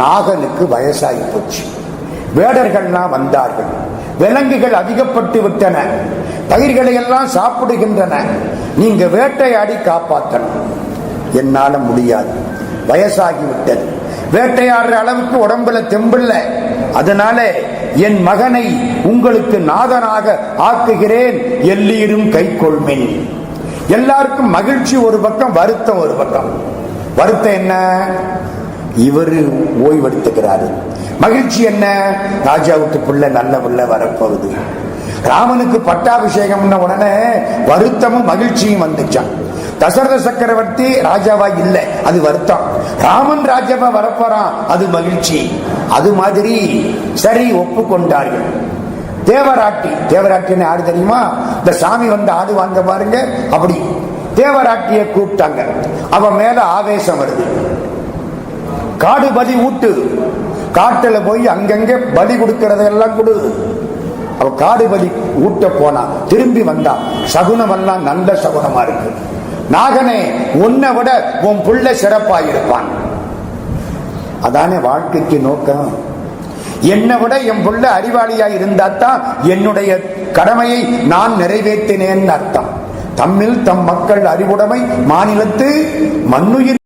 நாகனுக்கு வயசாகி போச்சு. வேடர்கள்லாம் வந்தார்கள். விலங்குகள் அதிகப்பட்டு விட்டன. பயிர்களை எல்லாம் சாப்பிடுகின்றன. நீங்க வேட்டையாடி காப்பாற்றணும் என்னால முடியாது. வயசாகி விட்டது. வேட்டையாடுற அளவுக்கு உடம்புல தெம்பில்ல. அதனால என் மகனை உங்களுக்கு நாதனாக ஆக்குகிறேன். எல்லீரும் கை கொள்மென் எல்லாருக்கும் மகிழ்ச்சி ஒரு பக்கம் வருத்தம் ஒரு பக்கம். வருத்தம் என்ன? இவரு ஓய்வெடுத்துக்கிறாரு. மகிழ்ச்சி என்ன? ராஜாவுக்கு பிள்ளை நல்ல பிள்ளை வரப்போகுது. ராமனுக்கு பட்டாபிஷேகம்னு உடனே வருத்தமும் மகிழ்ச்சியும் வந்துச்சான். தசரத சக்கரவர்த்தி ராஜாவா இல்லை அது வருத்தம். ராமன் ராஜாவா வரப்போறான் அது மகிழ்ச்சி. அது மாதிரி சரி ஒப்புக்கொண்டார்கள். தேவராட்டி தேவராட்டின்னு ஆடு தெரியுமா? இந்த சாமி வந்து ஆடு வாங்க பாருங்க அப்படி. தேவராட்டிய கூப்பிட்டாங்க. அவன் மேல ஆவேசம் வருது. காடு பலி ஊட்டு காட்டுல போய் அங்கங்க பலி கொடுக்கறதெல்லாம் கொடு. அவள் காடு பலி ஊட்ட போனா திரும்பி வந்தா சகுனம் எல்லாம் நல்ல சகுனமா இருக்கு. நாகனே உன்னை விட உன் புள்ள சிறப்பா இருப்பான் அதானே வாழ்க்கைக்கு நோக்கம். என்னை விட என் புள்ள அறிவாளியா இருந்தாத்தான் என்னுடைய கடமையை நான் நிறைவேற்றினேன்னு அர்த்தம். தம்மில் தம் மக்கள் அறிவுடைமை மாநிலத்து மண்ணுயிர்